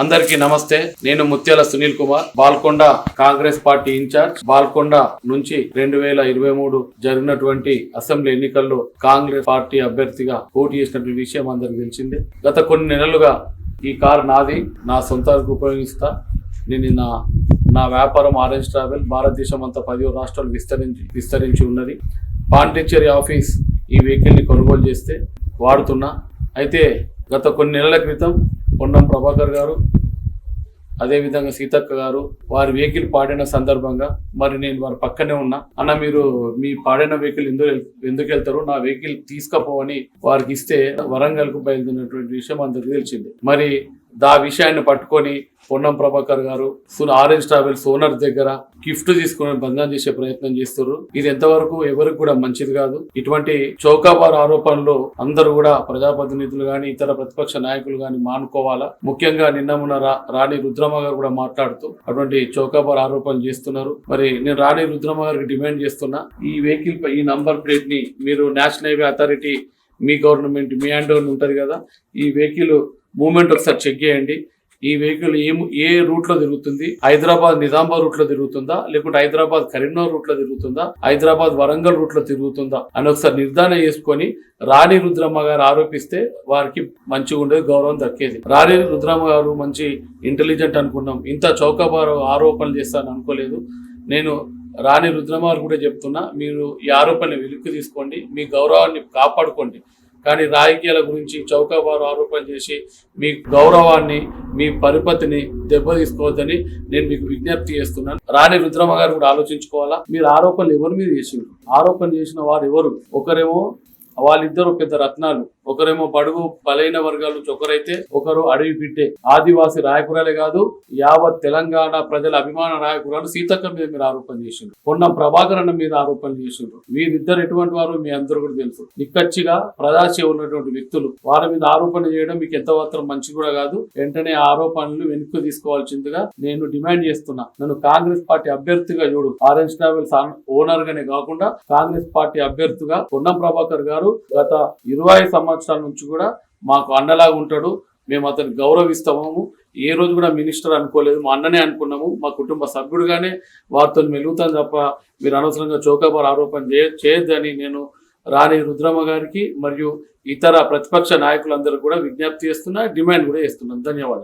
అందరికీ నమస్తే. నేను ముత్యాల Sunil Kumar. Balkonda Congress party incharge. Balkonda నుంచి రెండు వేల ఇరవై మూడు జరిగినటువంటి అసెంబ్లీ ఎన్నికల్లో కాంగ్రెస్ పార్టీ అభ్యర్థిగా పోటీ చేసినటువంటి విషయం అందరికి తెలిసిందే. గత కొన్ని నెలలుగా ఈ కార్ నాది. నా సొంతానికి ఉపయోగిస్తా. నేను నా నా వ్యాపారం ఆరెంజ్ ట్రావెల్. భారతదేశం అంతా పదిహేను రాష్ట్రాలు విస్తరించి విస్తరించి ఉన్నది. పాండిచ్చేరి ఆఫీస్ ఈ వెహికల్ని కొనుగోలు చేస్తే వాడుతున్నా. అయితే గత కొన్ని నెలల క్రితం పొన్నం ప్రభాకర్ గారు అదేవిధంగా సీతక్క గారు వారి వెహికల్ పాడిన సందర్భంగా మరి నేను వారి పక్కనే ఉన్నా. అన్న మీరు మీ పాడిన వెహికల్ ఎందుకు ఎందుకు వెళ్తారు? నా వెహికల్ తీసుకపోవని వారికి ఇస్తే వరంగల్కు బయలుదేరినటువంటి విషయం అందరికీ తెలిసింది. మరి దా విషయాన్ని పట్టుకొని పొన్నం ప్రభాకర్ గారు సు- ఆరెంజ్ ట్రావెల్స్ ఓనర్ దగ్గర గిఫ్ట్ తీసుకుని బంధం చేసే ప్రయత్నం చేస్తున్నారు ఇది ఎంతవరకు ఎవరికి కూడా మంచిది కాదు. ఇటువంటి చౌకాబార్ ఆరోపణలు అందరూ కూడా ప్రజాప్రతినిధులు గాని ఇతర ప్రతిపక్ష నాయకులు గాని మానుకోవాలా? ముఖ్యంగా నిన్న మొన్న రా- రాణి రుద్రమ్మ గారు కూడా మాట్లాడుతూ అటువంటి చౌకాబార్ ఆరోపణలు చేస్తున్నారు. మరి నేను రాణి రుద్రమ్మ గారికి డిమాండ్ చేస్తున్నా ఈ వెహికల్ పై ఈ నంబర్ ప్లేట్ని మీరు నేషనల్ హైవే అథారిటీ మీ గవర్నమెంట్ మీ హ్యాండ్ ఓవర్ ఉంటుంది కదా ఈ వెహికల్ మూమెంట్ ఒకసారి చెక్ చేయండి. ఈ వెహికల్ ఏ ఏ రూట్లో తిరుగుతుంది? హైదరాబాద్ నిజామాబాద్ రూట్లో తిరుగుతుందా? లేకుంటే హైదరాబాద్ కరీంనగర్ రూట్లో తిరుగుతుందా? హైదరాబాద్ వరంగల్ రూట్లో తిరుగుతుందా? అని ఒకసారి నిర్ధారణ చేసుకొని రాణి రుద్రమ్మ గారు ఆరోపిస్తే వారికి మంచిగా ఉండేది గౌరవం దక్కేది. రాణి రుద్రమ్మ గారు మంచి ఇంటెలిజెంట్ అనుకున్నాం. ఇంత చౌకబారు ఆరోపణలు చేస్తాను అనుకోలేదు. నేను రాణి రుద్రమ్మ గారు కూడా చెప్తున్నా మీరు ఈ ఆరోపణలు వెలిక్కి తీసుకోండి మీ గౌరవాన్ని కాపాడుకోండి. కానీ రాజకీయాల గురించి చౌకబారు ఆరోపణ చేసి మీ గౌరవాన్ని మీ పరిపతిని దెబ్బతీసుకోవద్దని నేను మీకు విజ్ఞప్తి చేస్తున్నాను. రాణి రుద్రమ్మ గారు కూడా ఆలోచించుకోవాలా? మీరు ఆరోపణలు ఎవరి మీద చేసిండ్రు? ఆరోపణ చేసిన వారు ఎవరు? ఒకరేమో వాళ్ళిద్దరు పెద్ద రత్నాలు. ఒకరేమో బడుగు బలైన వర్గాలు చొక్కరైతే ఒకరు అడవి బిడ్డే. ఆదివాసి నాయకురాలే కాదు యావత్ తెలంగాణ ప్రజల అభిమాన నాయకురాలు సీతక్క మీద మీరు ఆరోపణ చేసిండ్రు. కొన్న ప్రభాకర్ అన్న మీద ఆరోపణ చేసిండ్రు. వీరిద్దరు ఎటువంటి వారు మీ అందరూ కూడా తెలుసు. నిక్కచ్చిగా ప్రజాసేవ ఉన్నటువంటి వ్యక్తులు వారి మీద ఆరోపణ చేయడం మీకు ఎంత మాత్రం మంచి కూడా కాదు. వెంటనే ఆరోపణలు వెనక్కి తీసుకోవాల్సిందిగా నేను డిమాండ్ చేస్తున్నా. నన్ను కాంగ్రెస్ పార్టీ అభ్యర్థిగా చూడు. ఆరెంజ్ ట్రావెల్స్ ఓనర్ గానే కాకుండా కాంగ్రెస్ పార్టీ అభ్యర్థిగా పొన్నం ప్రభాకర్ గారు గత ఇరవై సంవత్సరాల సంవత్సరాల నుంచి కూడా మాకు అండలాగా ఉంటాడు. మేము అతను గౌరవిస్తాము. ఏ రోజు కూడా మినిస్టర్ అనుకోలేదు. మా అన్ననే అనుకున్నాము. మా కుటుంబ సభ్యుడుగానే వారితో మెలుగుతాను తప్ప మీరు అనవసరంగా చౌకాబార్ ఆరోపణ చేయ చేయొద్దని నేను రాణి రుద్రమ్మ గారికి మరియు ఇతర ప్రతిపక్ష నాయకులందరూ కూడా విజ్ఞప్తి చేస్తున్నా డిమాండ్ కూడా చేస్తున్నాను. ధన్యవాదాలు.